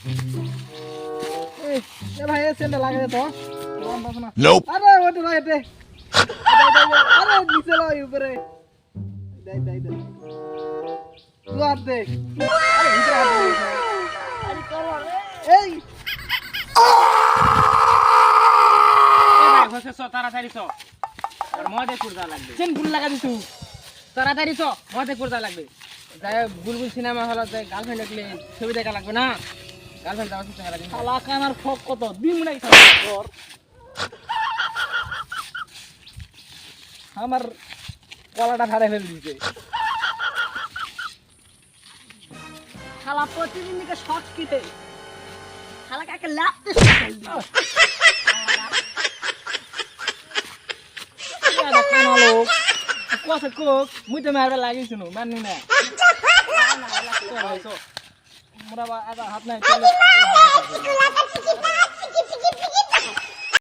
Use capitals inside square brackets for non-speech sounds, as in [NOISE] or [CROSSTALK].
এ ভাই এ সেন্ডা লাগাই দে তো। Nope. আরে ওটা ভাই এতে। আরে নিচে লো উপরে। দেই দেই দেই তুই হাত দে। আরে ভিতরে হাত দে। আরে করো এই। এ ভাই হচ্ছে চ তাড়াতাড়ি চ। আর মদে লাগবে। চেন ফুল লাগা দিছু তাড়াতাড়ি চ কুরদা লাগবে। যাই হোক, বুলবুল সিনেমা হল যাই গার্লফ্রেন্ড দেখলে ছবি দেখা লাগবে না? ফক কত? দিন মনে তোর আমার কলাটা ফাড়ে ফেলে দিছে শালা প্রতিদিন দিকে শর্ট কিটে শালা কাকে লাগতে কোক মুই তো মারবে লাগিছিল মাননি না। [LAUGHS] मुराबा आज हात नाही